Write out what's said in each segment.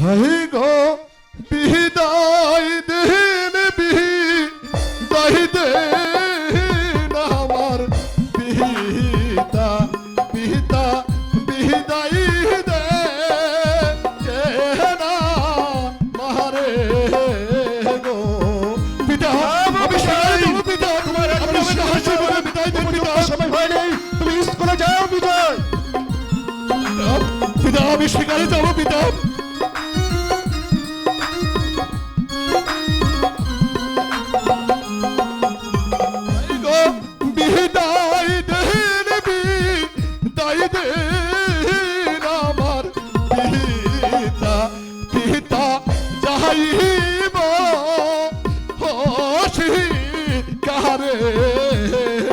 High গো বিদায় দিন বিদায় দিন আমার পিতা পিতা বিদায় দে না মারে গো? পিতা দেব পিতা তোমার আমাকে হাসি বলে বিদায় দেন পিতা। সময় হয় নেই। তুমি স্কুলে যাও বিজয় পিতা আমি সেখানে যাব পিতা। যাইব হসি কারে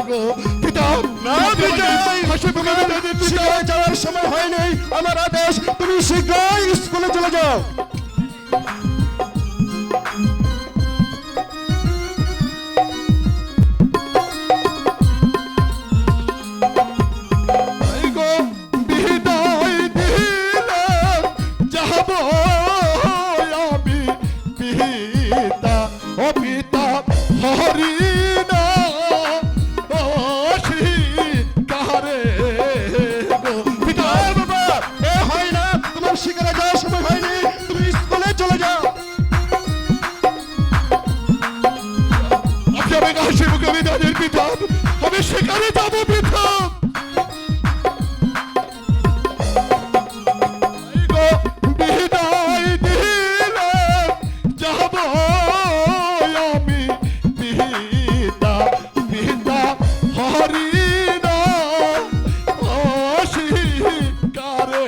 গো। পিতা না বিজয়। হাসি পিতা যাওয়ার সময় হয় নাই। আমার আদেশ তুমি শীঘ্রই স্কুলে চলে যাও। হয় না, তোমার শিকারে যাওয়ার সময় হয়নি, তুমি স্কুলে চলে যাও। আপনি আমাকে হাসি মুখে বিদায়ের আমি সেখানে যাব পিতা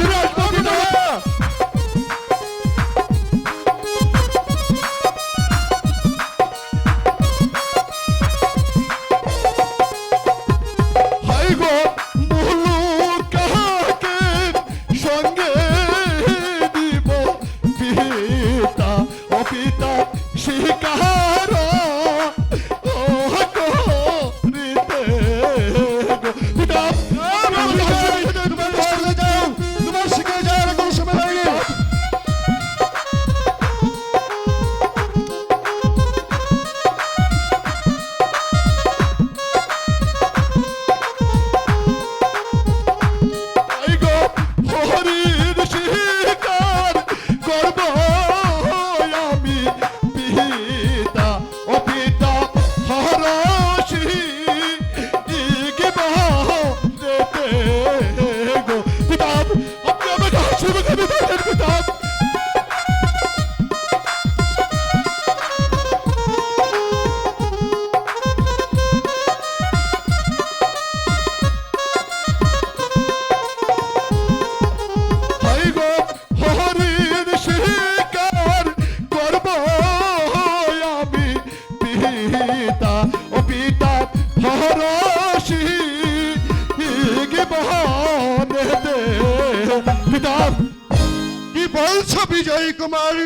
শিকার বহনে কি বলছো বিজয় কুমার